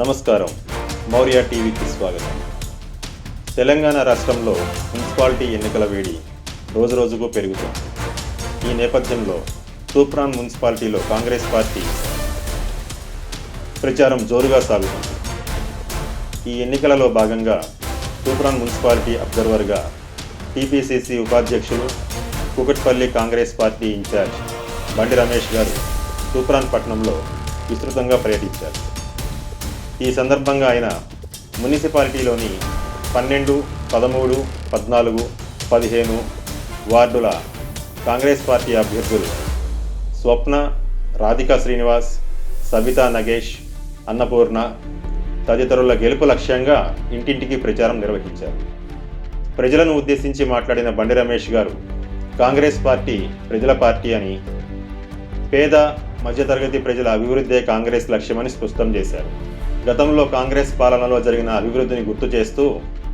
నమస్కారం. మౌర్య టీవీకి స్వాగతం. తెలంగాణ రాష్ట్రంలో మున్సిపాలిటీ ఎన్నికల వేడి రోజురోజుకు పెరుగుతుంది. ఈ నేపథ్యంలో తూప్రాన్ మున్సిపాలిటీలో కాంగ్రెస్ పార్టీ ప్రచారం జోరుగా సాగుతుంది. ఈ ఎన్నికలలో భాగంగా తూప్రాన్ మున్సిపాలిటీ అబ్జర్వర్గా టీపీసీసీ ఉపాధ్యక్షులు కూకట్పల్లి కాంగ్రెస్ పార్టీ ఇన్ఛార్జ్ బండి రమేష్ గారు తూప్రాన్ పట్టణంలో విస్తృతంగా పర్యటించారు. ఈ సందర్భంగా ఆయన మున్సిపాలిటీలోని పన్నెండు పదమూడు పద్నాలుగు పదిహేను వార్డుల కాంగ్రెస్ పార్టీ అభ్యర్థులు స్వప్న రాధికా శ్రీనివాస్ సబితా నగేష్ అన్నపూర్ణ తదితరుల గెలుపు లక్ష్యంగా ఇంటింటికి ప్రచారం నిర్వహించారు. ప్రజలను ఉద్దేశించి మాట్లాడిన బండి రమేష్ గారు కాంగ్రెస్ పార్టీ ప్రజల పార్టీ అని పేద మధ్యతరగతి ప్రజల అభివృద్ధే కాంగ్రెస్ లక్ష్యమని స్పష్టం చేశారు. గతంలో కాంగ్రెస్ పాలనలో జరిగిన అభివృద్ధిని గుర్తు చేస్తూ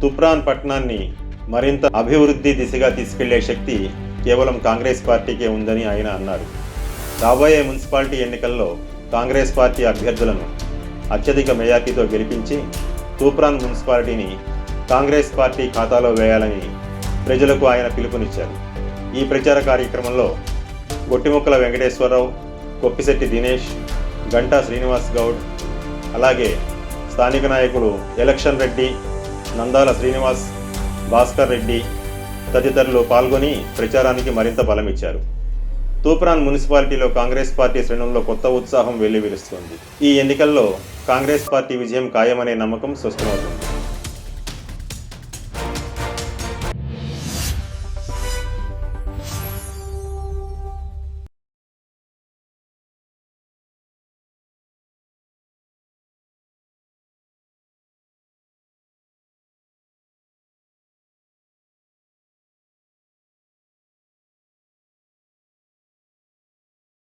తుప్రాన్ పట్టణాన్ని మరింత అభివృద్ధి దిశగా తీసుకెళ్ళే శక్తి కేవలం కాంగ్రెస్ పార్టీకే ఉందని ఆయన అన్నారు. రాబోయే మున్సిపాలిటీ ఎన్నికల్లో కాంగ్రెస్ పార్టీ అభ్యర్థులను అత్యధిక మెజార్టీతో గెలిపించి తూప్రాన్ మున్సిపాలిటీని కాంగ్రెస్ పార్టీ ఖాతాలో వేయాలని ప్రజలకు ఆయన పిలుపునిచ్చారు. ఈ ప్రచార కార్యక్రమంలో గొట్టిముక్కల వెంకటేశ్వరరావు కొప్పిశెట్టి దినేష్ గంటా శ్రీనివాస్ గౌడ్ అలాగే స్థానిక నాయకులు ఎలక్షన్ రెడ్డి నందాల శ్రీనివాస్ భాస్కర్ రెడ్డి తదితరులు పాల్గొని ప్రచారానికి మరింత బలమిచ్చారు. తూప్రాన్ మున్సిపాలిటీలో కాంగ్రెస్ పార్టీ శ్రేణుల్లో కొత్త ఉత్సాహం వెల్లివిరుస్తోంది ఈ ఎన్నికల్లో కాంగ్రెస్ పార్టీ విజయం ఖాయమనే నమ్మకం స్పష్టమవుతుంది.